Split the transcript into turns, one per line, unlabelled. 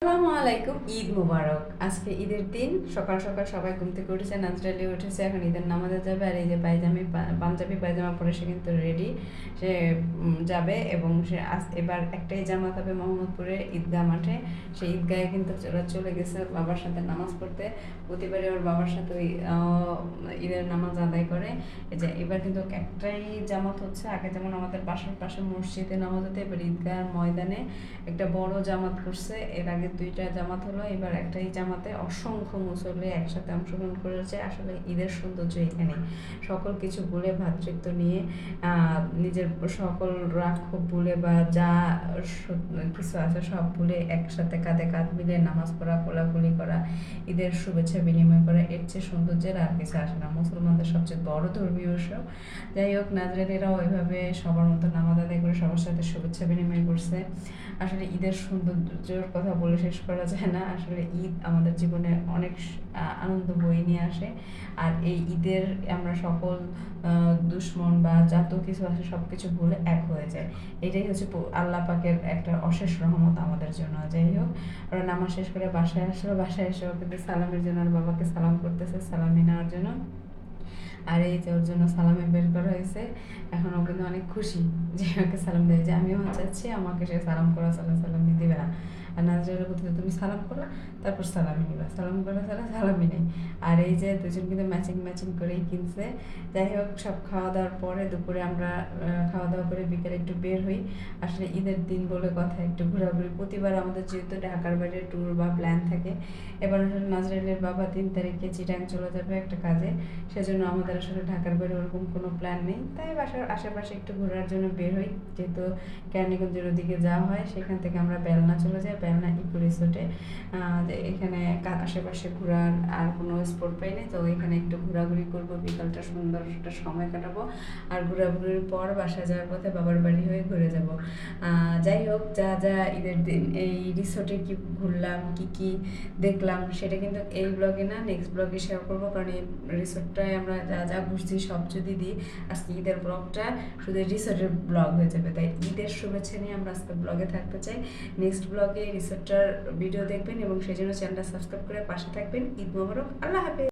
আসসালামু আলাইকুম। ঈদ মুবারক। আজকে ঈদের দিন। সকাল সকাল সবাই ঘুম থেকে উঠেছে নাচরালি উঠেছে। এখন ঈদের নামাজে যাবে আর এই যে পায়জামি পাঞ্জাবি পায়জামা পরে সে কিন্তু রেডি সে যাবে এবং সে এবার একটাই জামাত হবে মোহাম্মদপুরে ঈদগাহ মাঠে। সেই ঈদগাহে কিন্তু ওরা চলে গেছে বাবার সাথে নামাজ পড়তে। প্রতিবারে ওর বাবার সাথে ওই ঈদের নামাজ আদায় করে। যে এবার কিন্তু একটাই জামাত হচ্ছে। আগে যেমন আমাদের বাসার পাশে মসজিদে নামাজ হতো, এবার ঈদগাহ ময়দানে একটা বড় জামাত করছে। এর আগে দুইটা জামাত হলো, এবার একটাই জামাতে অসংখ্য মুসল্লি একসাথে অংশগ্রহণ করেছে। আসলে ঈদের সৌন্দর্য এখানে সকল কিছু ভুলে ভ্রাতৃত্ব নিয়ে নিজের সকল রাগ ভুলে বা যা কিছু আছে সব ভুলে একসাথে কাঁধে কাঁধ মিলে নামাজ পড়া, কোলাকুলি করা, ঈদের শুভেচ্ছা বিনিময় করা, এর চেয়ে সৌন্দর্যের আর কিছু আসে না। মুসলমানদের সবচেয়ে বড় ধর্মীয় উৎসব। যাই হোক, নাজরানিরাও ওইভাবে সবার মতো নামাজ আদায় করে সবার সাথে শুভেচ্ছা বিনিময় করছে। আসলে ঈদের সৌন্দর্যের কথা বলে শেষ করা যায় না। আসলে ঈদ আমাদের জীবনে অনেক আনন্দ বয়ে নিয়ে আসে। আর এই ঈদের আমরা সকল দুশ্মন বা যত কিছু আছে সব কিছু ভুলে এক হয়ে যায় এটাই হচ্ছে আল্লাহ পাকের একটা অশেষ রহমত আমাদের জন্য। যাই হোক, ওরা নামাজ শেষ করে বাসায় আসলো। বাসায় এসে কিন্তু সালামের জন্য আর বাবাকে সালাম করতেছে সালামি নেওয়ার জন্য। আর এই যে ওর জন্য সালামে বের করা হয়েছে, এখন ও কিন্তু অনেক খুশি যে আমাকে সালাম দেয়। যে আমিও চাচ্ছি আমাকে সে সালাম করা সালাম সালাম দিবে না। আর নাজরের বলতে তুমি সালাম করো তারপর সালামি নিবা। সালাম করা ছাড়া সালামি নেই। আর এই যে দুজন কিন্তু ম্যাচিং ম্যাচিং করেই কিনছে। যাই হোক, সব খাওয়া দাওয়ার পরে দুপুরে আমরা খাওয়া দাওয়া করে বিকেলে একটু বের হই। আসলে ঈদের দিন বলে কথা, একটু ঘোরাঘুরি। প্রতিবার আমাদের যেহেতু ঢাকার বাইরে ট্যুর বা প্ল্যান থাকে, এবার আসলে নাজরাইলের বাবা তিন তারিখে চিটাং চলে যাবে একটা কাজে। সেজন্য আমাদের আসলে ঢাকার বাইরে ওরকম কোনো প্ল্যান নেই। তাই বাসার আশেপাশে একটু ঘোরার জন্য বের হই। যেহেতু কেরানীগঞ্জের ওদিকে যাওয়া হয়, সেখান থেকে আমরা বেলনা চলে যাই। বেলনা ইকো রিসোর্টে এখানে আশেপাশে ঘোরার আর কোনো স্পট পাই নাই, তো এখানে একটু ঘোরাঘুরি করব, বিকালটা সুন্দর একটা সময় কাটাবো। আর ঘোরাঘুরির পর বাসায় যাওয়ার পথে বাবার বাড়ি হয়ে ঘুরে যাব। যাই হোক, যা যা ঈদের দিন, এই রিসোর্টে কি ঘুরলাম, কি কি দেখলাম, সেটা কিন্তু এই ব্লগে না নেক্সট ব্লগে শেয়ার করব। কারণ এই রিসোর্টটায় আমরা যা যা ঘুরছি সব যদি দিই, আজকে ঈদের ব্লগটা শুধু রিসোর্টের ব্লগ হয়ে যাবে। তাই ঈদের শুভেচ্ছা নিয়ে আমরা আজকে ব্লগে থাকতে চাই। নেক্সট ব্লগে রিসোর্টটার ভিডিও দেখবেন এবং সেই জন্য চ্যানেলটা সাবস্ক্রাইব করে পাশে থাকবেন। ঈদ মোবারক। আল্লাহ হাফেজ।